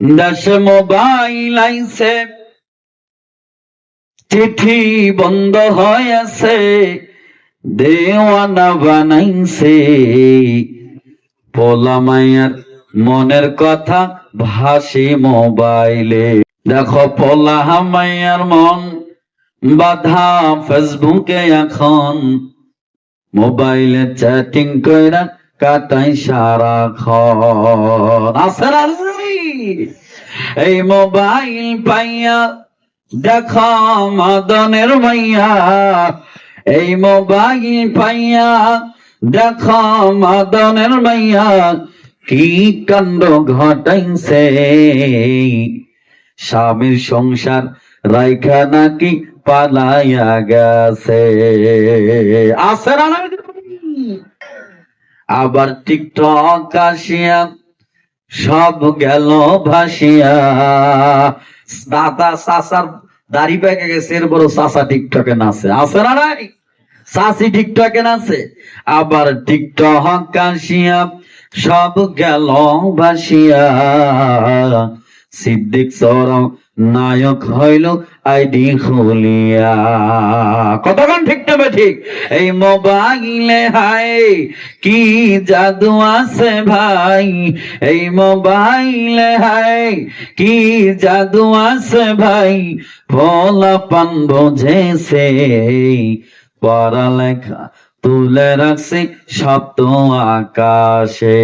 দেশে মোবাইল আইছে চিঠি বন্ধ হয়েছে দেওয়ানা বানাইছে পোলা মাইয়ার মনের কথা ভাসি মোবাইলে দেখো পোলা মাইয়ার মন বাধা ফেসবুকে এখন মোবাইলে চ্যাটিং কইরা কাটাই সারা খন আসেন আসি এই মোবাইল পাইয়া দেখ মদনের মাইয়া। এই মোবাইল পাইয়া দেখ মদনের মাইয়া, কি কাণ্ড ঘটাইছে? স্বামীর সংসার রাইখা নাকি পালাইয়া গেছে? আবার টিকটক আসিয়া সব গেল ভাসিয়া। দাদা সাসার দাড়ি পেকে গেছে এর বড় সাসা টিকটকে নাচে। আছে না নাই? সাসি টিকটকে নাচে। আবার টিকটক কাশিয়া, সব গেল ভাসিয়া। সিদ্দিক সরম নায়ক হইল আইডি খুলিয়া। কতক্ষণ ঠিক তবে ঠিক? এই মোবাইলে, হাই, কি জাদু আছে ভাই? এই মোবাইলে, হাই, কি জাদু আছে ভাই? ভোলা পান বোঝেছে পড়ালেখা তুলে রাখছে সপ্ত আকাশে।